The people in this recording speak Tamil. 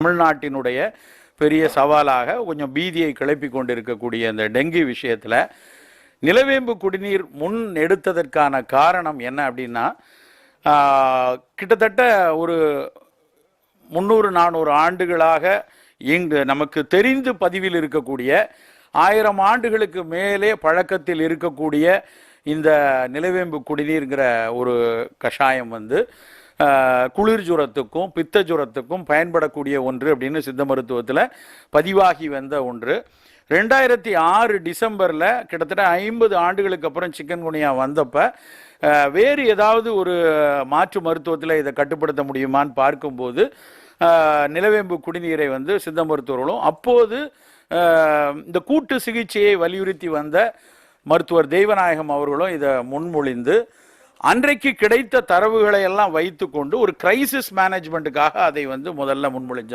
தமிழ்நாட்டினுடைய பெரிய சவாலாக கொஞ்சம் பீதியை கிளப்பி கொண்டிருக்கக்கூடிய இந்த டெங்கி விஷயத்தில் நிலவேம்பு குடிநீர் முன் எடுத்ததற்கான காரணம் என்ன அப்படின்னா கிட்டத்தட்ட ஒரு முந்நூறு நானூறு ஆண்டுகளாக இங்கு நமக்கு தெரிந்து பதிவில் இருக்கக்கூடிய ஆயிரம் ஆண்டுகளுக்கு மேலே பழக்கத்தில் இருக்கக்கூடிய இந்த நிலவேம்பு குடிநீர்ங்கிற ஒரு கஷாயம் வந்து குளிர் ஜுரத்துக்கும் பித்த ஜுரத்துக்கும் பயன்படக்கூடிய ஒன்று அப்படின்னு சித்த மருத்துவத்தில் பதிவாகி வந்த ஒன்று. ரெண்டாயிரத்தி ஆறு டிசம்பரில் கிட்டத்தட்ட ஐம்பது ஆண்டுகளுக்கு அப்புறம் சிக்கன் குனியா வேறு ஏதாவது ஒரு மாற்று மருத்துவத்தில் இதை கட்டுப்படுத்த முடியுமான்னு பார்க்கும்போது நிலவேம்பு குடிநீரை வந்து சித்த மருத்துவர்களும் அப்போது இந்த கூட்டு சிகிச்சையை வலியுறுத்தி வந்த மருத்துவர் தெய்வநாயகம் அவர்களும் இதை முன்மொழிந்து அன்றைக்கு கிடைத்த தரவுகளை எல்லாம் வைத்துக்கொண்டு ஒரு கிரைசிஸ் மேனேஜ்மெண்ட்டுக்காக அதை வந்து முதல்ல முன்மொழிஞ்சார்